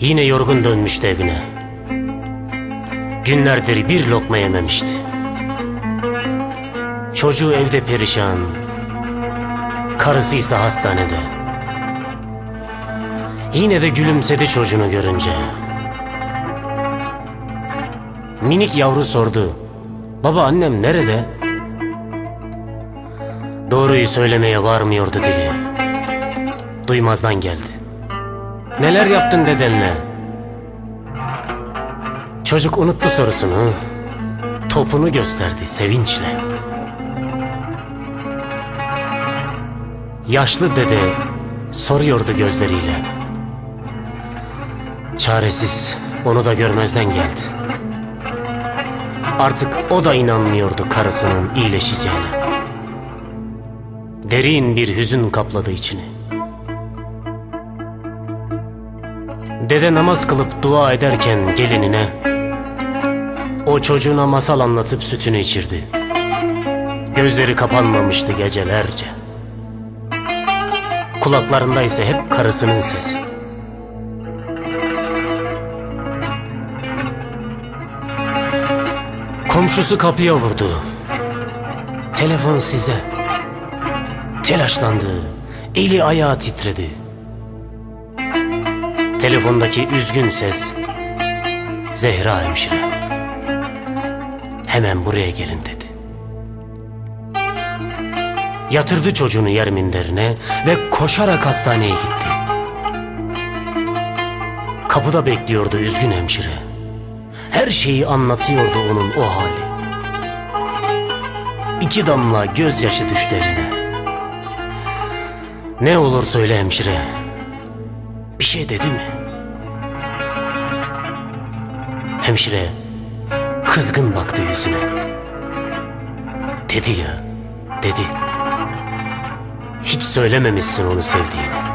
Yine yorgun dönmüştü evine. Günlerdir bir lokma yememişti. Çocuğu evde perişan. Karısı ise hastanede. Yine de gülümsedi çocuğunu görünce. Minik yavru sordu. Baba annem nerede? Doğruyu söylemeye varmıyordu dili. Duymazdan geldi. Neler yaptın dedenle? Çocuk unuttu sorusunu. Topunu gösterdi sevinçle. Yaşlı dede soruyordu gözleriyle. Çaresiz onu da görmezden geldi. Artık o da inanmıyordu karısının iyileşeceğine. Derin bir hüzün kapladı içini. Dede namaz kılıp dua ederken gelinine o çocuğuna masal anlatıp sütünü içirdi. Gözleri kapanmamıştı gecelerce. Kulaklarında ise hep karısının sesi. Komşusu kapıya vurdu. Telefon size. Telaşlandı. Eli ayağı titredi. Telefondaki üzgün ses Zehra hemşire. Hemen buraya gelin dedi. Yatırdı çocuğunu yer minderine ve koşarak hastaneye gitti. Kapıda bekliyordu üzgün hemşire. Her şeyi anlatıyordu onun o hali. İki damla gözyaşı düştü eline. Ne olur söyle hemşire. Bir şey dedi mi? Hemşire kızgın baktı yüzüne. Dedi ya, dedi. Hiç söylememişsin onu sevdiğini.